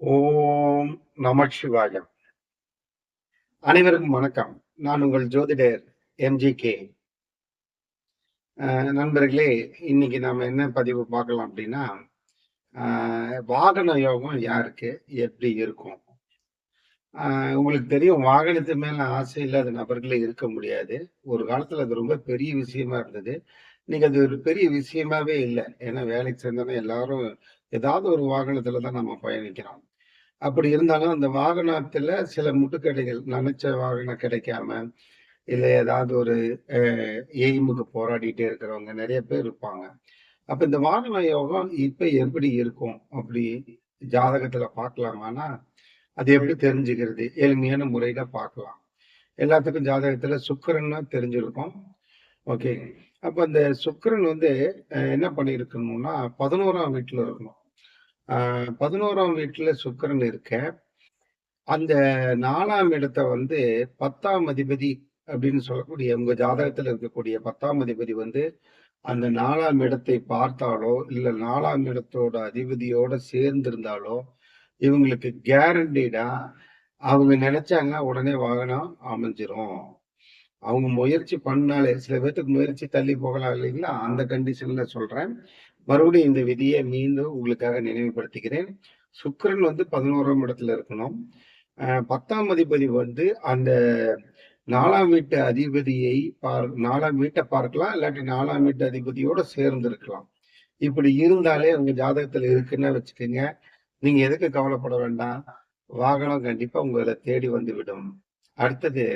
ஓம் நமசிவாய அனைவருக்கும் வணக்கம். நான் உங்கள் ஜோதிடர் எம்ஜிகே அஹ் நண்பர்களே இன்னைக்கு நாம என்ன பதிவு பார்க்கலாம் அப்படின்னா வாகன யோகம் யாருக்கு எப்படி இருக்கும்? உங்களுக்கு தெரியும் வாகனத்து மேல ஆசை இல்லாத நபர்களே இருக்க முடியாது. ஒரு காலத்துல அது ரொம்ப பெரிய விஷயமா இருந்தது. நீங்க அது ஒரு பெரிய விஷயமாவே இல்லை. ஏன்னா வேலைக்கு சேர்ந்தோன்னா எல்லாரும் ஏதாவது ஒரு வாகனத்துல தான் நம்ம பயணிக்கிறோம். அப்படி இருந்தாலும் அந்த வாகனத்துல சில முட்டுக்கடைகள் நினைச்ச வாகனம் கிடைக்காம இல்லை ஏதாவது ஒரு எய்முக்கு போராடிட்டே இருக்கிறவங்க நிறைய பேர் இருப்பாங்க. அப்ப இந்த வாகன யோகம் இப்ப எப்படி இருக்கும்? அப்படி ஜாதகத்துல பார்க்கலாமான்னா அது எப்படி தெரிஞ்சுக்கிறது? எளிமையான முறையில பார்க்கலாம். எல்லாத்துக்கும் ஜாதகத்துல சுக்கரன்னா தெரிஞ்சிருக்கும். ஓகே. அப்ப அந்த சுக்கிரன் வந்து என்ன பண்ணியிருக்கணும்னா பதினோராம் வீட்டுல இருக்கணும். பதினோராம் வீட்டுல சுக்கரன் இருக்க அந்த நாலாம் இடத்தை வந்து பத்தாம் அதிபதி அப்படின்னு சொல்லக்கூடிய உங்க ஜாதகத்துல இருக்கக்கூடிய பத்தாம் அதிபதி வந்து அந்த நாலாம் இடத்தை பார்த்தாலோ இல்ல நாலாம் இடத்தோட அதிபதியோட சேர்ந்திருந்தாலோ இவங்களுக்கு கேரண்டீடா அவங்க நினைச்சாங்க உடனே வாகனம் அமைஞ்சிரும். அவங்க முயற்சி பண்ணாலே சில பேர்த்துக்கு முயற்சி தள்ளி போகலாம் இல்லைங்களா? அந்த கண்டிஷன்ல சொல்றேன். மறுபடியும் இந்த விதியை மீண்டும் உங்களுக்காக நினைவுபடுத்திக்கிறேன் சுக்கிரன் வந்து பதினோராம் இடத்துல இருக்கணும். பத்தாம் அதிபதி வந்து அந்த நாலாம் வீட்டு அதிபதியை பார் நாலாம் வீட்டை பார்க்கலாம் இல்லாட்டி நாலாம் வீட்டு அதிபதியோட சேர்ந்து இருக்கலாம். இப்படி இருந்தாலே உங்க ஜாதகத்துல இருக்குன்னு வச்சுக்கோங்க. நீங்க எதுக்கு கவலைப்பட வேண்டாம்? வாகனம் கண்டிப்பா உங்களை தேடி வந்து விடும். அடுத்தது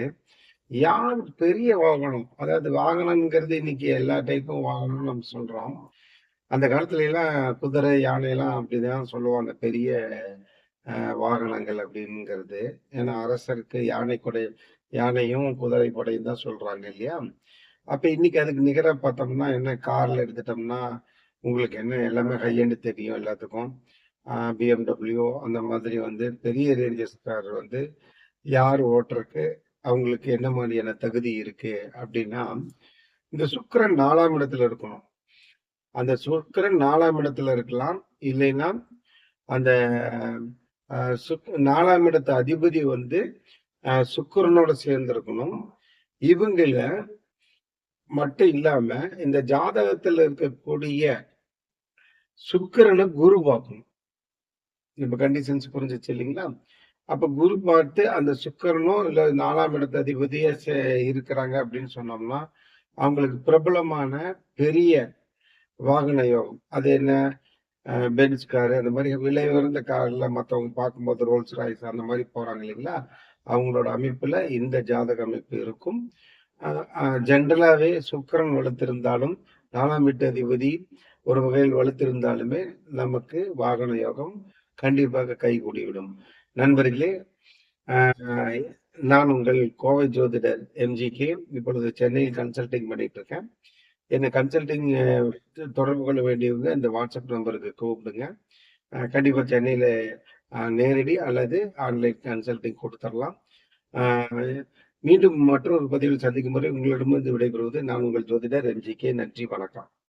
யார் பெரிய வாகனம்? அதாவது வாகனம்ங்கிறது இன்னைக்கு எல்லா டைப்பும் வாகனம்னு நம்ம சொல்றோம். அந்த காலத்துல எல்லாம் குதிரை யானை எல்லாம் அப்படிதான் சொல்லுவாங்க பெரிய வாகனங்கள் அப்படிங்கிறது. ஏன்னா அரசருக்கு யானை கொடை யானையும் குதிரை கொடையும் தான் சொல்றாங்க இல்லையா? அப்ப இன்னைக்கு அதுக்கு நிகரா பார்த்தோம்னா என்ன? கார்ல எடுத்துட்டோம்னா உங்களுக்கு என்ன? எல்லாமே ஹையெண்டு தெரியும் எல்லாத்துக்கும். பிஎம்டபிள்யூ அந்த மாதிரி வந்து பெரிய ரேஞ்சஸ் கார் வந்து யார் ஓட்டுறதுக்கு அவங்களுக்கு என்ன மாதிரியான தகுதி இருக்கு அப்படின்னா இந்த சுக்கரன் நாலாம் இடத்துல இருக்கணும். அந்த சுக்கரன் நாலாம் இடத்துல இருக்கலாம். இல்லைன்னா அந்த சுக் நாலாம் இடத்து அதிபதி வந்து அஹ், சேர்ந்திருக்கணும். சேர்ந்து இருக்கணும் இவங்கள மட்டும் இல்லாம இந்த ஜாதகத்துல இருக்கக்கூடிய சுக்கிரனை குரு பார்க்கணும். இப்ப கண்டிஷன்ஸ் புரிஞ்சிச்சு இல்லைங்களா? அப்ப குரு பார்த்து அந்த சுக்கரனும் இல்ல நாலாம் இடத்து அதிபதியா சே- இருக்கிறாங்க அப்படின்னு சொன்னோம்னா அவங்களுக்கு பிரபலமான பெரிய வாகன யோகம். அது என்ன? பென்ஸ் காரு அந்த மாதிரி விலை உயர்ந்த கார்ல மற்றவங்க பார்க்கும்போது ரோல்ஸ் ராய்ஸ் அந்த மாதிரி போறாங்க இல்லைங்களா? அவங்களோட அமைப்புல இந்த ஜாதக அமைப்பு இருக்கும். ஜென்ரலாவே சுக்கரன் வளர்த்திருந்தாலும் நாலாம் வீட்டு அதிபதி ஒரு வகையில் வளர்த்திருந்தாலுமே நமக்கு வாகன யோகம் கண்டிப்பாக கைகூடிவிடும் நண்பர்களே நான் உங்கள் கோவை ஜோதிடர் எம்ஜிகே. இப்பொழுது சென்னையில் கன்சல்டிங் பண்ணிட்டு இருக்கேன் என்னை கன்சல்டிங் தொடர்பு கொள்ள வேண்டியவங்க இந்த வாட்ஸ்அப் நம்பருக்கு கூப்பிடுங்க. கண்டிப்பாக கண்டிப்பா சென்னையில நேரடி அல்லது ஆன்லைன் கன்சல்டிங் கொடுத்துடலாம் மீண்டும் மற்றொரு பதிவில் சந்திக்கும் வரை உங்களிடமிருந்து விடைபெறுவது நான் உங்கள் ஜோதிடர் எம்ஜிகே. நன்றி வணக்கம்.